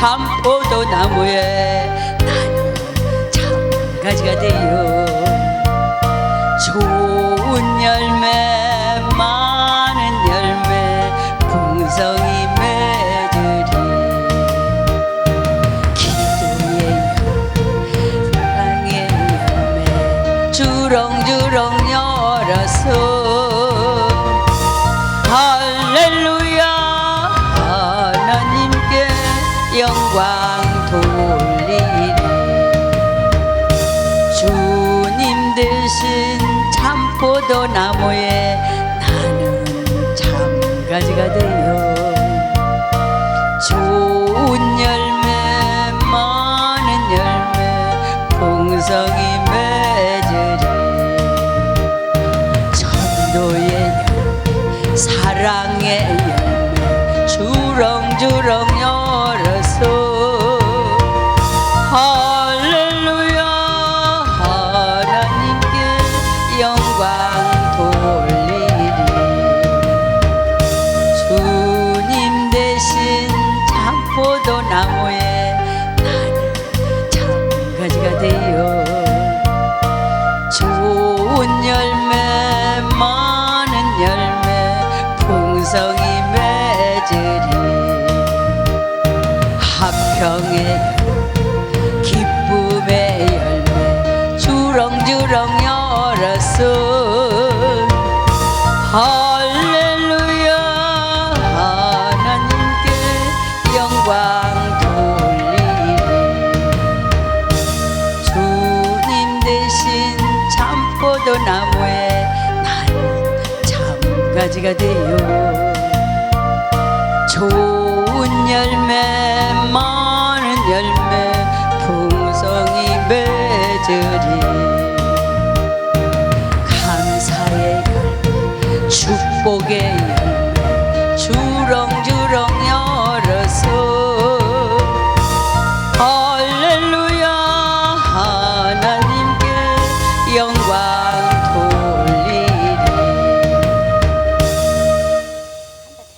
나무에 나는 참가지가 되어 좋은 열매 많은 열매 풍성히 맺으리. 기도의 사랑의 열매 주렁주렁 열어서 포도 나무에 나는 참가지가 되어 좋은 열매 많은 열매 풍성히 맺 영광 돌리리. 주님 대신 참포도 나무에 나는 참가지가 되어 화평의 나무에 나는 참가지가 되어 좋은 열매 많은 열매 풍성히 맺으리. 감사의 열매 축복의